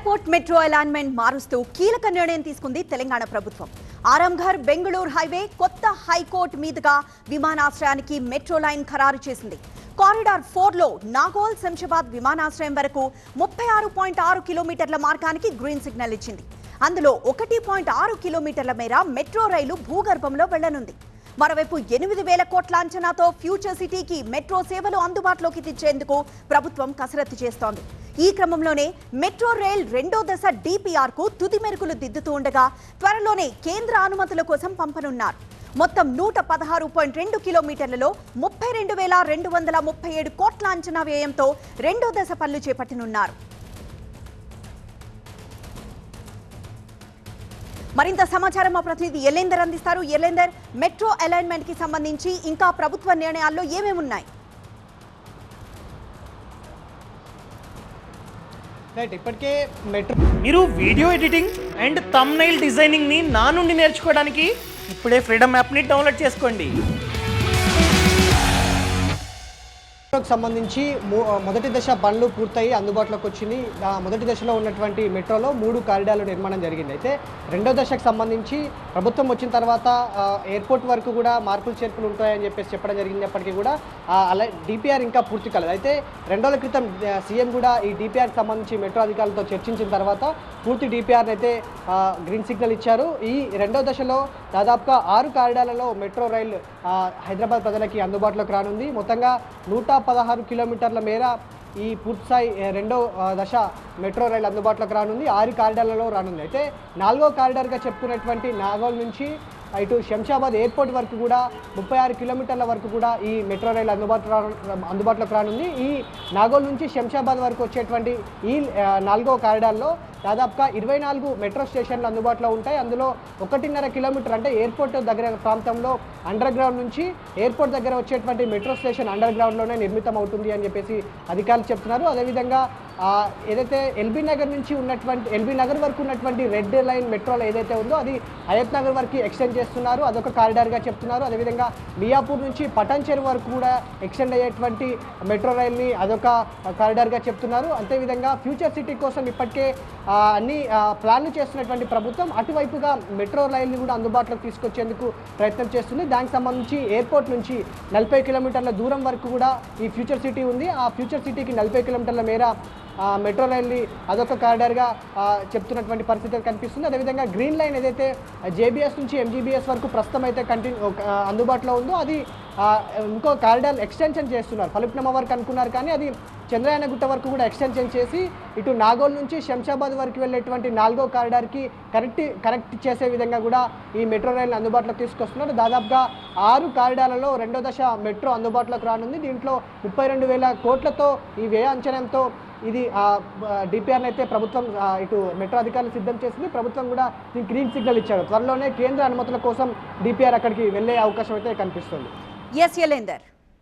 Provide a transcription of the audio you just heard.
Airport metro alignment మారుస్తూ కీలక నిర్ణయం తీసుకుంది తెలంగాణ ప్రభుత్వం. ఆరంఘర్ బెంగళూరు హైవే కొత్త హైకోర్టు మీదుగా విమానాశ్రయానికి మెట్రో లైన్ ఖరారు చేసింది. కారిడార్ ఫోర్లో నాగోల్ శంషాబాద్ విమానాశ్రయం వరకు ముప్పై ఆరు పాయింట్ ఆరు కిలోమీటర్ల మార్గానికి గ్రీన్ సిగ్నల్ ఇచ్చింది. అందులో ఒకటి పాయింట్ ఆరు కిలోమీటర్ల మేర మెట్రో రైలు భూగర్భంలో వెళ్ళనుంది మరోవైపు ఎనిమిది వేల కోట్ల అంచనాతో ఫ్యూచర్ సిటీకి మెట్రో సేవలు అందుబాటులోకి తెచ్చేందుకు ప్రభుత్వం కసరత్తు చేస్తోంది. ఈ క్రమంలోనే మెట్రో రైల్ రెండో దశ డిపిఆర్కు తుది మెరుకులు దిద్దుతూ ఉండగా త్వరలోనే కేంద్ర అనుమతుల కోసం పంపనున్నారు. మొత్తం నూట పదహారు పాయింట్ రెండు కిలోమీటర్లలో ముప్పై రెండు వేల రెండు వందల ముప్పై ఏడు కోట్ల అంచనా వ్యయంతో రెండో దశ పనులు చేపట్టనున్నారు. మరింత సమాచారం మా ప్రతినిధి ఎలేందర్ అందిస్తారు. ఎలేందర్ మెట్రో అలైన్మెంట్కి సంబంధించి ఇంకా ప్రభుత్వ నిర్ణయాల్లో ఏమేమి ఉన్నాయి రైట్ ఇప్పటికే మెట్రో మీరు వీడియో ఎడిటింగ్ అండ్ తమ్నైల్ డిజైనింగ్ని నా నుండి నేర్చుకోవడానికి ఇప్పుడే ఫ్రీడమ్ యాప్ని డౌన్లోడ్ చేసుకోండి. సంబంధించి మొదటి దశ పనులు పూర్తయి అందుబాటులోకి వచ్చింది. మొదటి దశలో ఉన్నటువంటి మెట్రోలో మూడు కారిడార్లు నిర్మాణం జరిగింది. అయితే రెండో దశకు సంబంధించి ప్రభుత్వం వచ్చిన తర్వాత ఎయిర్పోర్ట్ వరకు కూడా మార్పులు చేర్పులు ఉంటాయని చెప్పేసి చెప్పడం జరిగినప్పటికీ కూడా అలా డిపిఆర్ ఇంకా పూర్తి కాలేదు. అయితే రెండు రోజుల క్రితం సీఎం కూడా ఈ డిపిఆర్కి సంబంధించి మెట్రో అధికారులతో చర్చించిన తర్వాత పూర్తి డిపిఆర్ని అయితే గ్రీన్ సిగ్నల్ ఇచ్చారు. ఈ రెండో దశలో దాదాపుగా ఆరు కారిడార్లలో మెట్రో రైలు హైదరాబాద్ ప్రజలకి అందుబాటులోకి రానుంది. మొత్తంగా నూట పదహారు కిలోమీటర్ల మేర ఈ పూర్తిస్థాయి రెండో దశ మెట్రో రైలు అందుబాటులోకి రానుంది. ఆరు కారిడార్లలో రానుంది. అయితే నాలుగో కారిడార్గా చెప్పుకున్నటువంటి నాగోల్ నుంచి ఇటు శంషాబాద్ ఎయిర్పోర్ట్ వరకు కూడా ముప్పై ఆరు కిలోమీటర్ల వరకు కూడా ఈ మెట్రో రైలు అందుబాటులో అందుబాటులోకి రానుంది. ఈ నాగోల్ నుంచి శంషాబాద్ వరకు వచ్చేటువంటి ఈ నాలుగో కారిడార్లో దాదాపుగా ఇరవై నాలుగు మెట్రో స్టేషన్లు అందుబాటులో ఉంటాయి. అందులో ఒకటిన్నర కిలోమీటర్ అంటే ఎయిర్పోర్ట్ దగ్గర ప్రాంతంలో అండర్ గ్రౌండ్ నుంచి ఎయిర్పోర్ట్ దగ్గర వచ్చేటువంటి మెట్రో స్టేషన్ అండర్ గ్రౌండ్లోనే నిర్మితం అవుతుంది అని చెప్పేసి అధికారులు చెప్తున్నారు. అదేవిధంగా ఏదైతే ఎల్బీ నగర్ నుంచి ఉన్నటువంటి ఎల్బీ నగర్ వరకు ఉన్నటువంటి రెడ్ లైన్ మెట్రోలో ఏదైతే ఉందో అది అయత్ నగర్ వరకు ఎక్స్టెండ్ చేస్తున్నారు. అదొక కారిడార్గా చెప్తున్నారు. అదేవిధంగా మియాపూర్ నుంచి పటాన్ చెరువు వరకు కూడా ఎక్స్టెండ్ అయ్యేటువంటి మెట్రో రైల్ని అదొక కారిడార్గా చెప్తున్నారు. అంతేవిధంగా ఫ్యూచర్ సిటీ కోసం ఇప్పటికే అన్ని ప్లాన్లు చేస్తున్నటువంటి ప్రభుత్వం అటువైపుగా మెట్రో రైల్ని కూడా అందుబాటులోకి తీసుకొచ్చేందుకు ప్రయత్నం చేస్తుంది. దానికి సంబంధించి ఎయిర్పోర్ట్ నుంచి నలభై కిలోమీటర్ల దూరం వరకు కూడా ఈ ఫ్యూచర్ సిటీ ఉంది. ఆ ఫ్యూచర్ సిటీకి నలభై కిలోమీటర్ల మేర మెట్రో రైల్ని అదొక కారిడార్గా చెప్తున్నటువంటి పరిస్థితి కనిపిస్తుంది. అదేవిధంగా గ్రీన్ లైన్ ఏదైతే జేబీఎస్ నుంచి ఎంజీబీఎస్ వరకు ప్రస్తుతం అయితే కంటిన్యూ అందుబాటులో ఉందో అది ఇంకో కారిడార్ ఎక్స్టెన్షన్ చేస్తున్నారు. ఫలిప్నమ వరకు అనుకున్నారు కానీ అది చంద్రయాన గుట్ట వరకు కూడా ఎక్స్టెన్షన్ చేసి ఇటు నాగోల్ నుంచి శంషాబాద్ వరకు వెళ్ళేటువంటి నాలుగో కారిడార్కి కరెక్ట్ కరెక్ట్ చేసే విధంగా కూడా ఈ మెట్రో రైలు అందుబాటులోకి తీసుకొస్తున్నారు. దాదాపుగా ఆరు కారిడార్లలో రెండో దశ మెట్రో అందుబాటులోకి రానుంది. దీంట్లో ముప్పై రెండు వేల కోట్లతో ఈ వ్యయ అంచనంతో ఇది డిపిఆర్ని అయితే ప్రభుత్వం ఇటు మెట్రో అధికారులు సిద్ధం చేసింది. ప్రభుత్వం కూడా దీనికి గ్రీన్ సిగ్నల్ ఇచ్చారు. త్వరలోనే కేంద్ర అనుమతుల కోసం డిపిఆర్ అక్కడికి వెళ్ళే అవకాశం అయితే కనిపిస్తుంది. ఎస్ ఎలేందర్